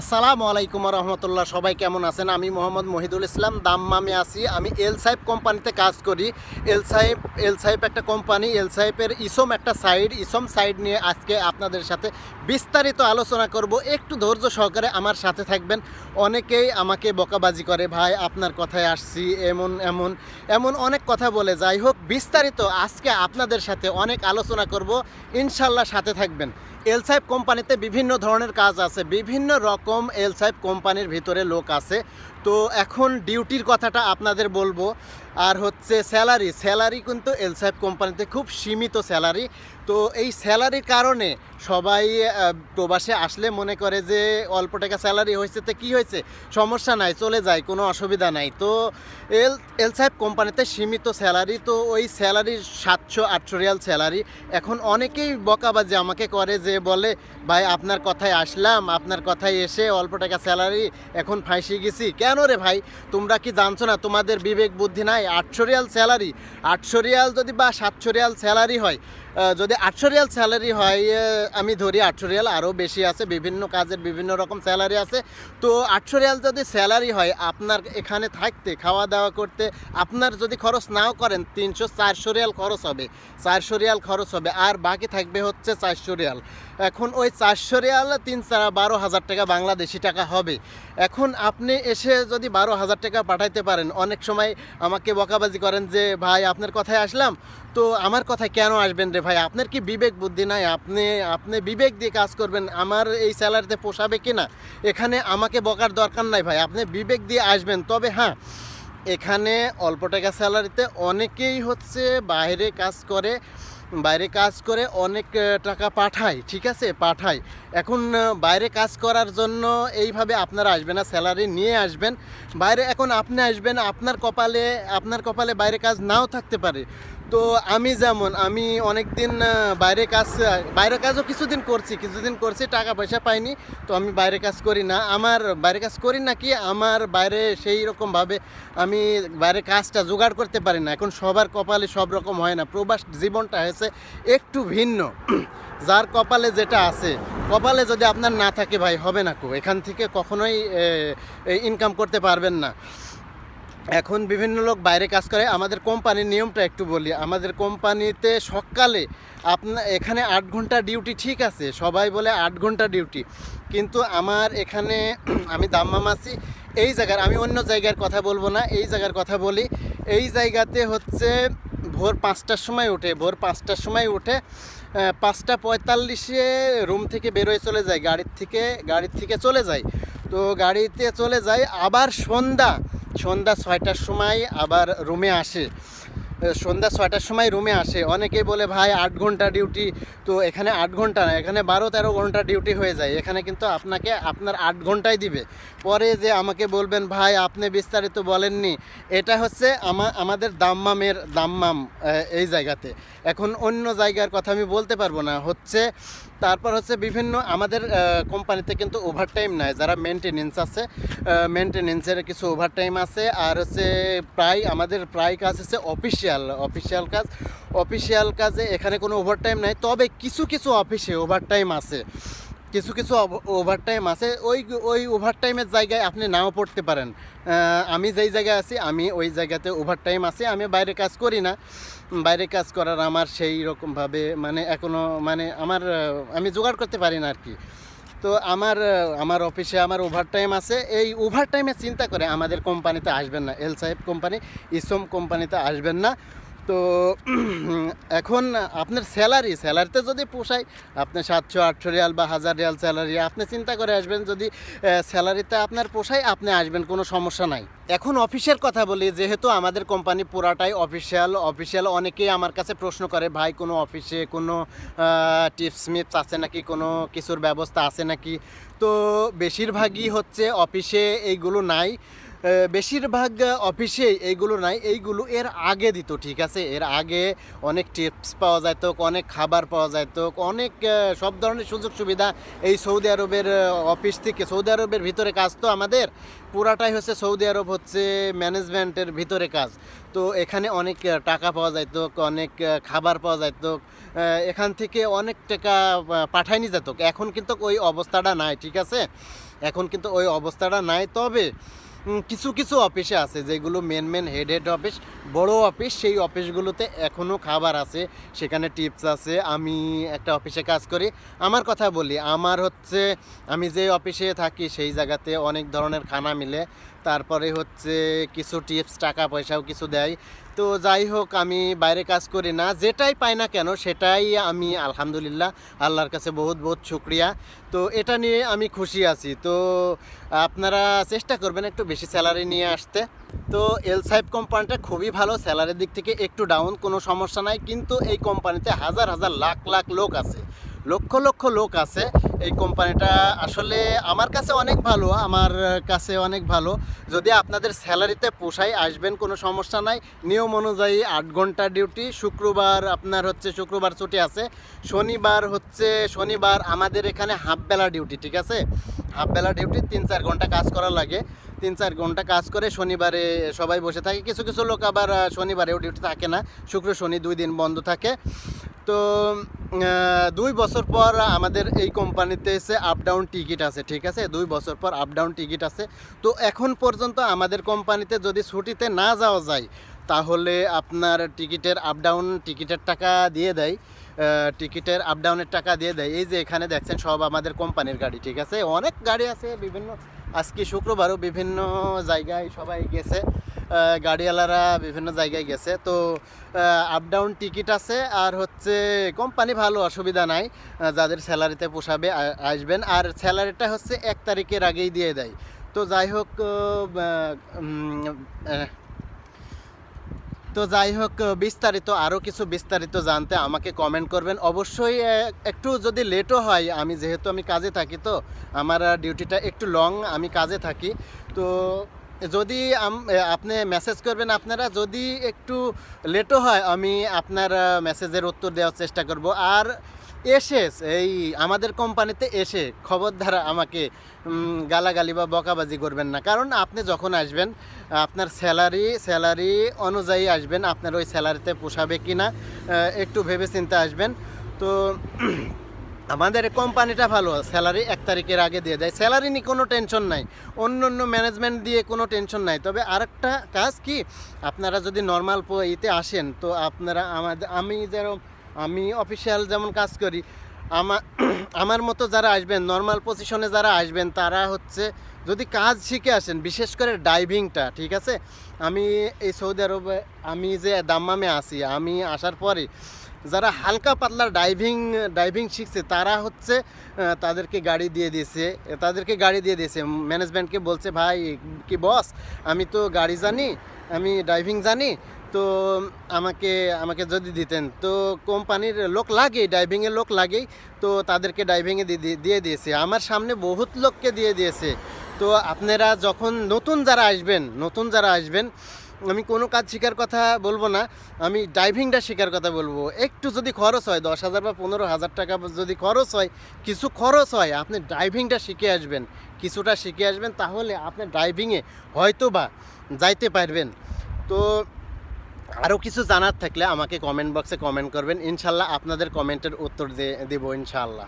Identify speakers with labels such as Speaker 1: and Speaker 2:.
Speaker 1: আসসালামু আলাইকুম রহমতুল্লাহ। সবাই কেমন আছেন? আমি মোহাম্মদ মহিদুল ইসলাম দাম্মামে আছি। আমি এল সাহেব কোম্পানিতে কাজ করি। এল সাহেব এল সাহেব একটা কোম্পানি, এল সাহেবের ইসম একটা সাইড। ইসম সাইড নিয়ে আজকে আপনাদের সাথে বিস্তারিত আলোচনা করব। একটু ধৈর্য সহকারে আমার সাথে থাকবেন। অনেকেই আমাকে বকাবাজি করে, ভাই, আপনার কথায় আসছি, এমন এমন এমন অনেক কথা বলে। যাই হোক, বিস্তারিত আজকে আপনাদের সাথে অনেক আলোচনা করব। ইনশাল্লাহ সাথে থাকবেন। এল সাহেব কোম্পানিতে বিভিন্ন ধরনের কাজ আছে, বিভিন্ন রকম এল সাহেব কোম্পানির ভিতরে লোক আছে। তো এখন ডিউটির কথাটা আপনাদের বলব। আর হচ্ছে স্যালারি স্যালারি কিন্তু এল সাহেব কোম্পানিতে খুব সীমিত স্যালারি। তো এই স্যালারির কারণে সবাই প্রবাসে আসলে মনে করে যে অল্প টাকা স্যালারি হয়েছে তো কী হয়েছে? সমস্যা নাই, চলে যায়, কোনো অসুবিধা নাই। তো এল এল সাহেব কোম্পানিতে সীমিত স্যালারি, তো ওই স্যালারি সাতশো আটশো রিয়াল স্যালারি। এখন অনেকেই বকাবাজি আমাকে করে যে বলে, ভাই, আপনার কথায় আসলাম, আপনার কথায় এসে অল্প টাকা স্যালারি এখন ফাঁসি গেছি। কেন রে ভাই? তোমরা কি জানছো না, তোমাদের বিবেক বুদ্ধি নাই? আটশো রিয়াল স্যালারি আটশো রিয়াল যদি বা সাতশো রিয়াল স্যালারি হয় যদি আটশো রিয়াল স্যালারি হয় আমি ধরি আটশো রিয়াল আরও বেশি আছে, বিভিন্ন কাজের বিভিন্ন রকম স্যালারি আছে। তো আটশো রিয়াল যদি স্যালারি হয়, আপনার এখানে থাকতে খাওয়া দাওয়া করতে, আপনার যদি খরচ নাও করেন, তিনশো চারশো রিয়াল খরচ হবে, চারশো রিয়াল খরচ হবে। আর বাকি থাকবে হচ্ছে চারশো রিয়াল। এখন ওই চারশো রিয়াল তিন চার বারো হাজার টাকা বাংলাদেশি টাকা হবে। এখন আপনি এসে যদি বারো হাজার টাকা পাঠাইতে পারেন, অনেক সময় আমাকে বকাবাজি করেন যে, ভাই, আপনার কথায় আসলাম। তো আমার কথায় কেন আসবেন রে ভাই, আপনার কি বিবেক বুদ্ধি নাই? আপনি আপনি বিবেক দিয়ে কাজ করবেন। আমার এই স্যালারিতে পোষাবে কি না? এখানে আমাকে বকার দরকার নাই ভাই। আপনি বিবেক দিয়ে আসবেন। তবে হ্যাঁ এখানে অল্প টাকা স্যালারিতে অনেকেই হচ্ছে বাইরে কাজ করে, বাইরে কাজ করে অনেক টাকা পাঠায়, ঠিক আছে? পাঠায়। এখন বাইরে কাজ করার জন্য এইভাবে আপনারা আসবেন না, স্যালারি নিয়ে আসবেন। বাইরে এখন আপনি আসবেন, আপনার কপালে আপনার কপালে বাইরে কাজ নাও থাকতে পারে। তো আমি যেমন, আমি অনেকদিন বাইরে কাজ, বাইরে কাজও কিছুদিন করছি কিছুদিন করছি, টাকা পয়সা পাইনি, তো আমি বাইরে কাজ করি না। আমার বাইরে কাজ করি না কি, আমার বাইরে সেই রকমভাবে আমি বাইরে কাজটা জোগাড় করতে পারি না। এখন সবার কপালে সব রকম হয় না, প্রবাস জীবনটা হয়েছে একটু ভিন্ন। যার কপালে যেটা আছে, কপালে যদি আপনার না থাকে ভাই, হবে না কো। এখান থেকে কখনোই ইনকাম করতে পারবেন না। এখন বিভিন্ন লোক বাইরে কাজ করে। আমাদের কোম্পানির নিয়মটা একটু বলি। আমাদের কোম্পানিতে সকালে আপনার এখানে আট ঘণ্টা ডিউটি ঠিক আছে। সবাই বলে আট ঘণ্টা ডিউটি। কিন্তু আমার এখানে আমি দাম্মাম আছি। এই জায়গার, আমি অন্য জায়গার কথা বলব না। এই জায়গার কথা বলি। এই জায়গাতে হচ্ছে ভোর পাঁচটার সময় উঠে। ভোর পাঁচটার সময় উঠে পাঁচটা পঁয়তাল্লিশে রুম থেকে বেরোয় চলে যায়। গাড়ির থেকে গাড়ির থেকে চলে যায়। তো গাড়িতে চলে যায়। আবার সন্ধ্যা সন্ধ্যা ছয়টার সময় আবার রুমে আসে। সন্ধ্যা ছয়টার সময় রুমে আসে। অনেকেই বলে, ভাই, আট ঘণ্টা ডিউটি। তো এখানে আট ঘণ্টা না, এখানে বারো তেরো ঘণ্টা ডিউটি হয়ে যায়। এখানে কিন্তু আপনাকে আপনার আট ঘন্টাই দিবে। পরে যে আমাকে বলবেন, ভাই, আপনি বিস্তারিত বলেননি। এটা হচ্ছে আমা, আমাদের দাম্মামের দাম্মাম এই জায়গাতে। এখন অন্য জায়গার কথা আমি বলতে পারব না। হচ্ছে তারপর হচ্ছে বিভিন্ন আমাদের কোম্পানিতে কিন্তু ওভারটাইম নাই, যারা মেনটেনেন্স আছে মেনটেনেন্সের কিছু ওভারটাইম আছে, আর হচ্ছে প্রায় আমাদের প্রায় কাজ হচ্ছে অফিসিয়াল অফিসিয়াল কাজ। অফিসিয়াল কাজে এখানে কোনো ওভারটাইম নাই, তবে কিছু কিছু অফিসে ওভারটাইম আছে। কিছু কিছু ওভারটাইম আছে। ওই ওই ওভারটাইমের জায়গায় আপনি নাও পড়তে পারেন। আমি যেই জায়গায় আছি, আমি ওই জায়গাতে ওভারটাইম আছে। আমি বাইরে কাজ করি না। বাইরে কাজ করার আমার সেই রকমভাবে মানে এখনও মানে আমার আমি জোগাড় করতে পারি না আর কি তো আমার আমার অফিসে আমার ওভারটাইম আছে। এই ওভারটাইমে চিন্তা করে আমাদের কোম্পানিতে আসবেন না। এল সাহেব কোম্পানি ইসম কোম্পানিতে আসবেন না। তো, এখন আপনার স্যালারি স্যালারিতে যদি পোষায় আপনার সাতশো, আটশো রিয়াল বা হাজার রিয়াল স্যালারি আপনি চিন্তা করে আসবেন যদি স্যালারিতে আপনার পোষায়, আপনি আসবেন, কোনো সমস্যা নাই। এখন অফিসের কথা বলি, যেহেতু আমাদের কোম্পানি পুরাটাই অফিসিয়াল অফিসিয়াল অনেকেই আমার কাছে প্রশ্ন করে, ভাই, কোনো অফিসে কোনো টিপস মিপস আছে নাকি? কোনো কিছুর ব্যবস্থা আছে নাকি? তো, বেশিরভাগই হচ্ছে অফিসে এইগুলো নাই। বেশিরভাগ অফিসে এইগুলো নাই, এইগুলো এর আগে দিত, ঠিক আছে? এর আগে অনেক টিপস পাওয়া যেত অনেক খাবার পাওয়া যেত অনেক সব ধরনের সুযোগ সুবিধা এই সৌদি আরবের অফিস থেকে, সৌদি আরবের ভিতরে কাজ তো আমাদের, পুরাটাই হচ্ছে সৌদি আরব হচ্ছে ম্যানেজমেন্টের ভিতরে কাজ। তো এখানে অনেক টাকা পাওয়া যেত অনেক খাবার পাওয়া যেত এখান থেকে অনেক টাকা পাঠায়নি যেত। এখন কিন্তু ওই অবস্থাটা নাই, ঠিক আছে? এখন কিন্তু ওই অবস্থাটা নাই। তবে কিছু কিছু অফিসে আছে যেগুলো main main head head office বড় অফিস সেই অফিসগুলোতে এখনও খাবার আছে। সেখানে টিপস আছে, আমি একটা অফিসে কাজ করি। আমার কথা বলি, আমার হচ্ছে, আমি যে অফিসে থাকি সেই জায়গাতে অনেক ধরনের খানা মিলে। তারপরে হচ্ছে কিছু টিপস টাকা পয়সাও কিছু দেয়। তো যাই হোক, আমি বাইরে কাজ করি না। যেটাই পাই না কেন, সেটাই আমি আলহামদুলিল্লাহ, আল্লাহর কাছে বহুত বহুত শুক্রিয়া। তো এটা নিয়ে আমি খুশি আছি। তো আপনারা চেষ্টা করবেন একটু বেশি স্যালারি নিয়ে আসতে। তো এল সাহেব কোম্পানিটা খুবই ভালো স্যালারির দিক থেকে একটু ডাউন কোনো সমস্যা নাই। কিন্তু এই কোম্পানিতে হাজার হাজার, লাখ লাখ লোক আছে। লক্ষ লক্ষ লোক আছে। এই কোম্পানিটা আসলে আমার কাছে অনেক ভালো, আমার কাছে অনেক ভালো। যদি আপনাদের স্যালারিতে পোষায় আসবেন, কোনো সমস্যা নাই। নিয়ম অনুযায়ী আট ঘণ্টা ডিউটি শুক্রবার আপনার হচ্ছে, শুক্রবার ছুটি আছে। শনিবার হচ্ছে, শনিবার আমাদের এখানে হাফ বেলা ডিউটি ঠিক আছে? হাফ বেলা ডিউটি তিন চার ঘণ্টা কাজ করা লাগে। তিন চার ঘণ্টা কাজ করে শনিবারে সবাই বসে থাকে। কিছু কিছু লোক আবার শনিবারেও ডিউটি থাকে না। শুক্র, শনি দুই দিন বন্ধ থাকে। তো দুই বছর পর আমাদের এই কোম্পানিতে এসে আপ ডাউন টিকিট আছে, ঠিক আছে? দুই বছর পর আপ ডাউন টিকিট আছে। তো এখন পর্যন্ত আমাদের কোম্পানিতে যদি ছুটিতে না যাওয়া যায়, তাহলে আপনার টিকিটের আপ ডাউন টিকিটের টাকা দিয়ে দেয়। টিকিটের আপ ডাউনের টাকা দিয়ে দেয়। এই যে এখানে দেখছেন সব আমাদের কোম্পানির গাড়ি, ঠিক আছে? অনেক গাড়ি আছে, বিভিন্ন আজকে শুক্রবারও বিভিন্ন জায়গায় সবাই গেছে গাড়িওয়ালারা বিভিন্ন জায়গায় গেছে। তো আপ ডাউন টিকিট আছে আর হচ্ছে কোম্পানি ভালো, অসুবিধা নাই যাদের স্যালারিতে পোষাবে আসবেন। আর স্যালারিটা হচ্ছে এক তারিখের আগেই দিয়ে দেয়। তো যাই হোক তো যাই হোক বিস্তারিত আরও কিছু বিস্তারিত জানতে আমাকে কমেন্ট করবেন। অবশ্যই একটু যদি লেটও হয়, আমি যেহেতু আমি কাজে থাকি তো, আমার ডিউটিটা একটু লং আমি কাজে থাকি। তো যদি আপনি মেসেজ করবেন আপনারা, যদি একটু লেটও হয়, আমি আপনার মেসেজের উত্তর দেওয়ার চেষ্টা করব। আর এসে, এই আমাদের কোম্পানিতে এসে খবরদার আমাকে গালাগালি বা বকাবাজি করবেন না। কারণ আপনি যখন আসবেন, আপনার স্যালারি স্যালারি অনুযায়ী আসবেন, আপনার ওই স্যালারিতে পোষাবে কি না একটু ভেবে চিন্তে আসবেন। তো আমাদের কোম্পানিটা ভালো, স্যালারি এক তারিখের আগে দিয়ে দেয়। স্যালারি নিয়ে কোনো টেনশন নাই। অন্য অন্য ম্যানেজমেন্ট দিয়ে কোনো টেনশন নাই। তবে আরেকটা কাজ কি, আপনারা যদি নর্মাল ইতে আসেন, তো আপনারা আমাদের, আমি যেরকম আমি অফিসিয়াল যেমন কাজ করি আমার আমার মতো যারা আসবেন নর্মাল পজিশনে যারা আসবেন, তারা হচ্ছে যদি কাজ শিখে আসেন, বিশেষ করে ডাইভিংটা ঠিক আছে? আমি এই সৌদি আরবে, আমি যে দাম্মামে আছি, আমি আসার পরে যারা হালকা পাতলা ডাইভিং ডাইভিং শিখছে, তারা হচ্ছে তাদেরকে গাড়ি দিয়ে দিয়েছে, তাদেরকে গাড়ি দিয়ে দিয়েছে। ম্যানেজমেন্টকে বলছে, ভাই, কি বস আমি তো গাড়ি জানি, আমি ড্রাইভিং জানি তো আমাকে আমাকে যদি দিতেন। তো কোম্পানির লোক লাগে ড্রাইভিংয়ের লোক লাগেই, তো তাদেরকে ড্রাইভিংয়ে দিয়ে দিয়েছে। আমার সামনে বহুত লোককে দিয়ে দিয়েছে। তো আপনারা যখন নতুন যারা আসবেন, নতুন যারা আসবেন, আমি কোনো কাজ শেখার কথা বলব না, আমি ড্রাইভিংটা শেখার কথা বলব। একটু যদি খরচ হয়, দশ হাজার বা পনেরো হাজার টাকা যদি খরচ হয়, কিছু খরচ হয়, আপনি ড্রাইভিংটা শিখে আসবেন। কিছুটা শিখে আসবেন, তাহলে আপনি ড্রাইভিংয়ে হয়তো বা যাইতে পারবেন। তো আরও কিছু জানার থাকলে আমাকে কমেন্ট বক্সে কমেন্ট করবেন। ইনশাল্লাহ আপনাদের কমেন্টের উত্তর দেবো ইনশাল্লাহ।